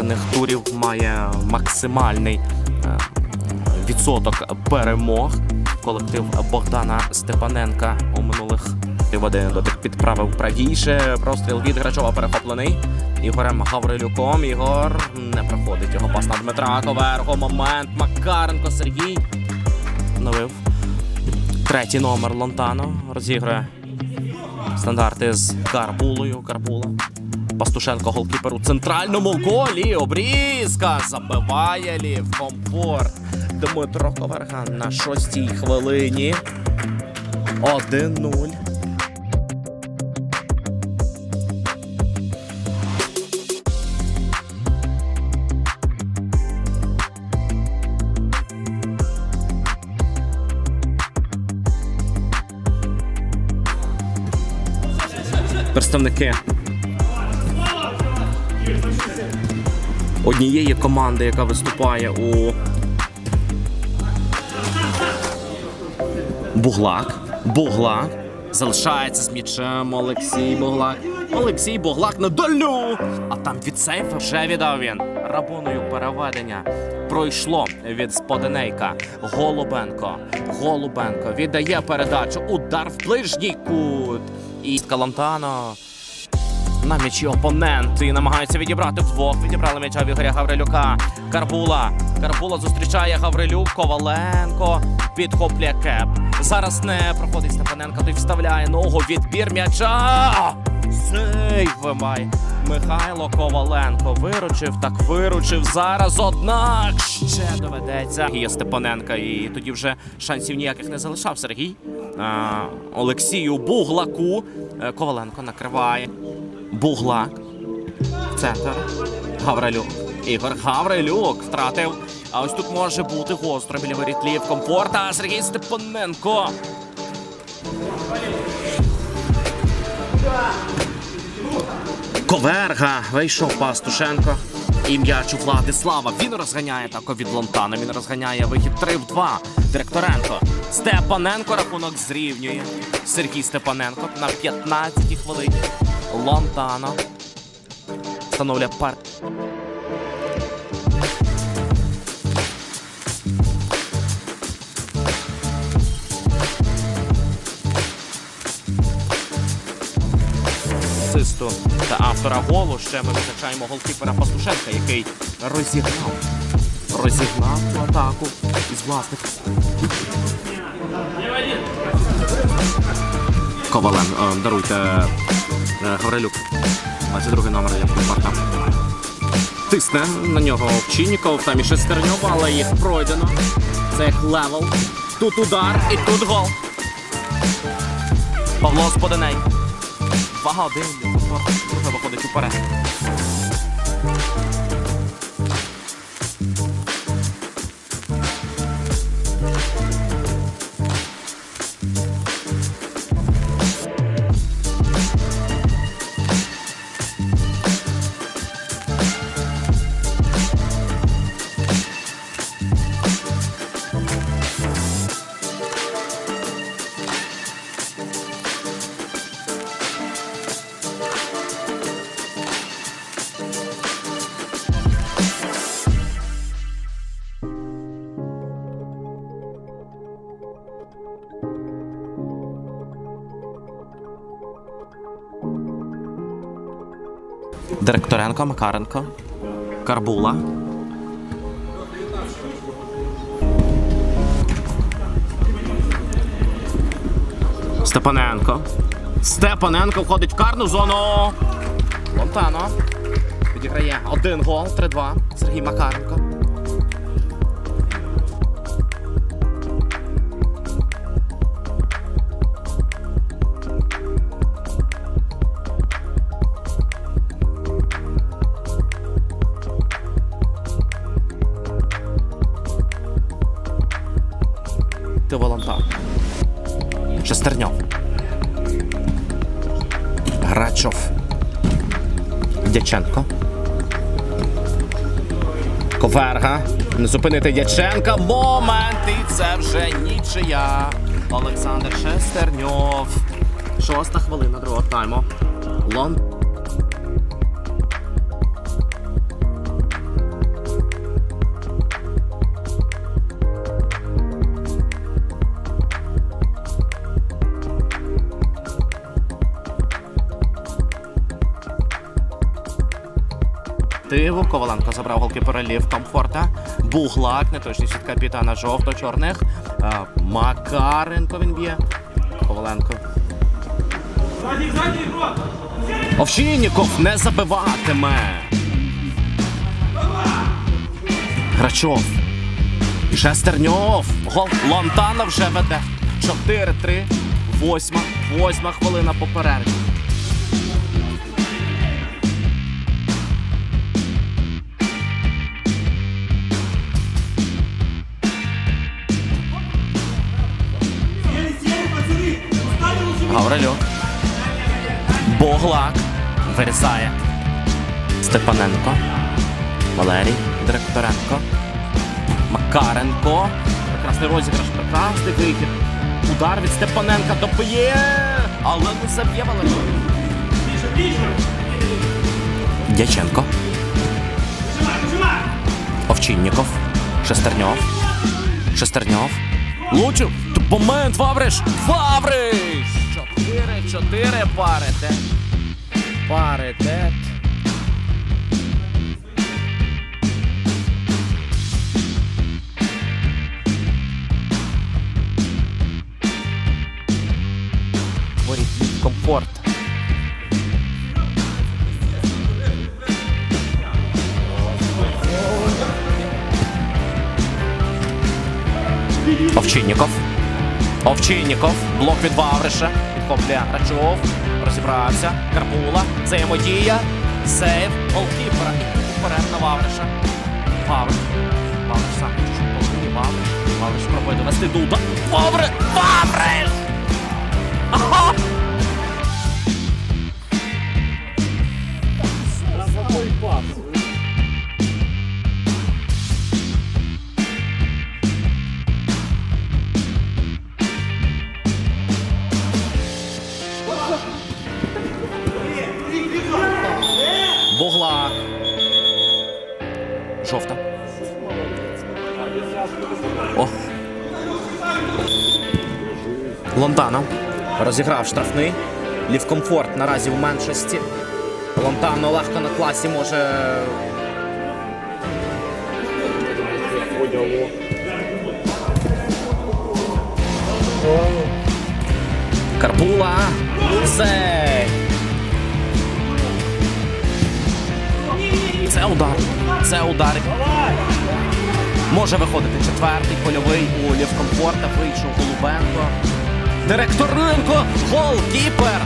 зіграних турів має максимальний е, відсоток перемог. Колектив Богдана Степаненка у минулих один дотик підправив правіше. Простріл від Грачова перехоплений. Ігорем Гаврилюком. Ігор не проходить його пас на Дмитра Коверго. Момент. Макаренко Сергій. Новив. Третій номер Лонтано розігрує стандарти з Карбулою. Карбула. Пастушенко голкіпер у центральному колі. Обрізка забиває лів. Комфорт. Дмитро Коверган на шостій хвилині. 1-0. Представники однієї команди, яка виступає у Буглак. Буглак. Залишається з м'ячем Олексій Буглак. Олексій Буглак на дальню. А там від сейфа вже віддав він. Рабоною переведення. Пройшло від Споденейка. Голубенко. Голубенко віддає передачу. Удар в ближній кут. І Калантано. На м'ячі опонент і намагаються відібрати вдвох. Відібрали м'яча в Ігоря Гаврилюка. Карбула. Карбула зустрічає Гаврилюк. Коваленко підхоплює кеп. Зараз не проходить Степаненко. Той вставляє ногу. Відбір м'яча. Сейв вимає. Михайло Коваленко виручив, так виручив зараз. Однак ще доведеться. Є Степаненка, і тоді вже шансів ніяких не залишав Сергій. А, Олексію Буглаку. Е, Коваленко накриває. Буглак. Центр. Гаврилюк. Ігор Гаврилюк втратив. А ось тут може бути гостро біля ворітлів комфорта. Сергій Степаненко. Коверга вийшов Пастушенко. І м'яч у Владислава. Він розганяє тако від Лонтана. Він розганяє вихід 3 в 2. Директоренко. Степаненко рахунок зрівнює. Сергій Степаненко на 15-й хвилині. Лонтано. Встановлює пар. Асисту та автора голу ще ми визначаємо голкіпера Пастушенка, який розігнав. Розігнав цю атаку із власних. Ковален, е, е, Гаврилюк. 22 номер для Комфорта. Тисне на нього Овчинніков, там і Шестерньов, але їх пройдено. Це як левел. Тут удар і тут гол. Павло Споденей. Вага один. Друга виходить уперед. Директоренко, Макаренко, Карбула. Степаненко. Степаненко входить в карну зону. Монтано. Відіграє один гол, 3-2. Сергій Макаренко. Грачов. Дяченко. Коверга. Не зупинити Дяченка. Момент. І це вже нічия. Олександр Шестерньов. Шоста хвилина другого тайму. Лон. Ініціативу. Коваленко забрав голкіпера Лів комфорта. Буглак, неточність від капітана жовто-чорних. Е, Макаренко він б'є. Коваленко. Овчинніков не забиватиме. Грачов. Шестерньов. Гол. Лонтана вже веде. 4-3. Восьма. Восьма хвилина по перерві. Боглак. Вирізає. Степаненко. Валерій Директоренко. Макаренко. Прекрасний розіграш, прекрасний вихід. Удар від Степаненка доб'є. Але не заб'є Валерій. Дяченко. Овчинніков. Шестерньов. Шестерньов. Лучив. Момент, Вавриш! Вавриш! Чотири, чотири паритет. Паритет. Комфорт. Овчинніков. Овчинніков. Блок від Вавриша. Підхоплює Рачов. Розібрався. Карпула. Взаємодія. Сейв. Голкіпера. Вперед на Вавриша. Вавриш. Вавриш сам. Вавриш. Вавриш пробує довести Дуда. Вавриш! Вавриш! Бугла. Жовта. О. Лонтана. Розіграв штрафний. Лівкомфорт наразі в меншості. Лонтано легко на класі може. Карпула. Сей. Це удар. Це удар. Може виходити четвертий польовий у Лівкомфорта. Вийшов Голубенко. Директоренко. Голкіпер.